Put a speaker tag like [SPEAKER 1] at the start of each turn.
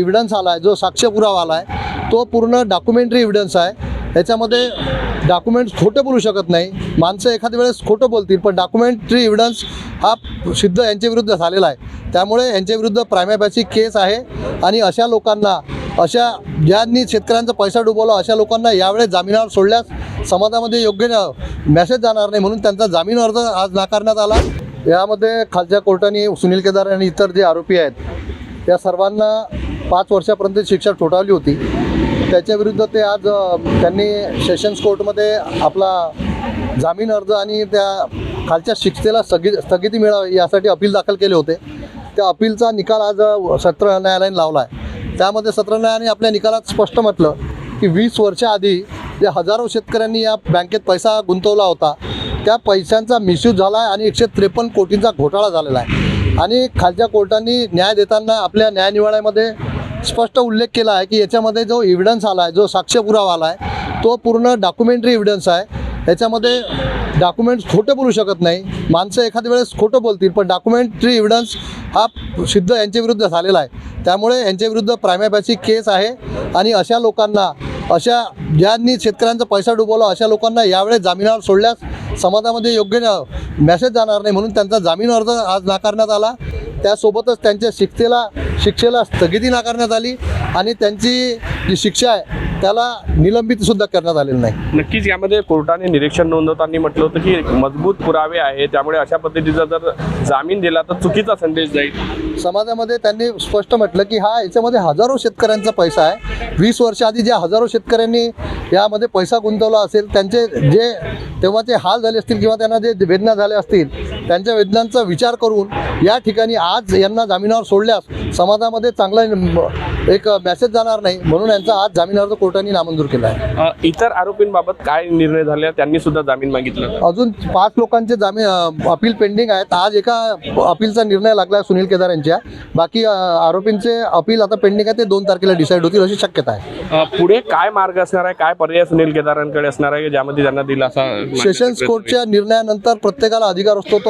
[SPEAKER 1] Evidence आला आहे जो साक्ष पुरावा आला आहे तो पूर्ण डॉक्युमेंटरी इव्हिडन्स आहे. याच्यामध्ये डॉक्युमेंट्स खोटं बोलू शकत नाही. माणसं एखाद्या वेळेस खोटं बोलतील पण डॉक्युमेंटरी एव्हिडन्स हा सिद्ध यांच्याविरुद्ध झालेला आहे. त्यामुळे यांच्याविरुद्ध प्रायमॅपॅची केस आहे. आणि अशा लोकांना अशा ज्यांनी शेतकऱ्यांचा पैसा डुबवला अशा लोकांना यावेळेस जामिनावर सोडल्यास समाजामध्ये योग्य मेसेज जाणार नाही म्हणून त्यांचा जामीन अर्ज आज नाकारण्यात आला. यामध्ये खालच्या कोर्टाने सुनील केदार आणि इतर जे आरोपी आहेत या सर्वांना पाच वर्षापर्यंत शिक्षा ठोठावली होती. त्याच्याविरुद्ध ते आज त्यांनी सेशन्स कोर्टमध्ये आपला जामीन अर्ज आणि त्या खालच्या शिक्षेला स्थगि स्थगिती मिळावी यासाठी अपील दाखल केले होते. त्या अपीलचा निकाल आज सत्र न्यायालयाने लावला आहे त्यामध्ये सत्र न्यायालयाने आपल्या निकालात स्पष्ट म्हटलं की वीस वर्षाआधी जे हजारो शेतकऱ्यांनी या बँकेत पैसा गुंतवला होता त्या पैशांचा मिसयूज झाला आहे आणि एकशे त्रेपन्न कोटींचा घोटाळा झालेला आहे. आणि खालच्या कोर्टांनी न्याय देताना आपल्या न्यायनिवाड्यामध्ये स्पष्ट उल्लेख केला आहे की याच्यामध्ये जो एव्हिडन्स आला आहे जो साक्षपुरावा आला आहे तो पूर्ण डॉक्युमेंटरी एव्हिडन्स आहे. याच्यामध्ये डॉक्युमेंट्स खोटं बोलू शकत नाही. माणसं एखाद्या वेळेस खोटं बोलतील पण डॉक्युमेंटरी एव्हिडन्स हा सिद्ध यांच्याविरुद्ध झालेला आहे. त्यामुळे यांच्याविरुद्ध प्रायमॅपॅची केस आहे आणि अशा लोकांना अशा ज्यांनी शेतकऱ्यांचा पैसा डुबवला अशा लोकांना यावेळेस जामिनावर सोडल्यास समाजामध्ये योग्य मेसेज जाणार नाही म्हणून त्यांचा जामीन अर्ज आज नाकारण्यात आला. त्यासोबतच त्यांच्या शिक्षेला शिक्षेला स्थगिती नाकारण्यात आली आणि त्यांची जी शिक्षा आहे त्याला निलंबित सुद्धा करण्यात आलेली नाही.
[SPEAKER 2] नक्कीच यामध्ये कोर्टाने निरीक्षण नोंदवताना म्हटलं होतं की मजबूत पुरावे आहे त्यामुळे अशा पद्धतीचा जर जामीन दिला तर चुकीचा संदेश जाईल.
[SPEAKER 1] समाजामध्ये त्यांनी स्पष्ट म्हटलं की हा याच्यामध्ये हजारो शेतकऱ्यांचा पैसा आहे. वीस वर्ष आधी ज्या हजारो शेतकऱ्यांनी यामध्ये पैसा गुंतवला असेल त्यांचे जे तेव्हाचे हाल झाले असतील किंवा त्यांना जे वेदना झाल्या असतील त्यांच्या वेदनांचा विचार करून या ठिकाणी आज यांना जामिनावर सोडल्यास समाजामध्ये चांगला एक मेसेज जाणार नाही. म्हणून यांचा आज जामीन अर्ज कोर्टाने नामंजूर केला आहे.
[SPEAKER 2] इतर आरोपींबाबत काय निर्णय झाले? त्यांनी सुद्धा जामीन मागितलं.
[SPEAKER 1] अजून पाच लोकांचे जामीन अपील पेंडिंग आहेत. आज एका अपीलचा निर्णय लागला आहे सुनील केदार यांच्या. बाकी आरोपींचे अपील आता पेंडिंग आहे. ते दोन तारखेला डिसाईड होतील अशी शक्यता आहे.
[SPEAKER 2] पुढे काय मार्ग असणार आहे? काय पर्याय सुनील केदारांकडे असणार आहे? ज्यामध्ये त्यांना दिलासा मागण्याचा
[SPEAKER 1] सेशन्स कोर्टच्या निर्णयानंतर प्रत्येकाला अधिकार असतो तो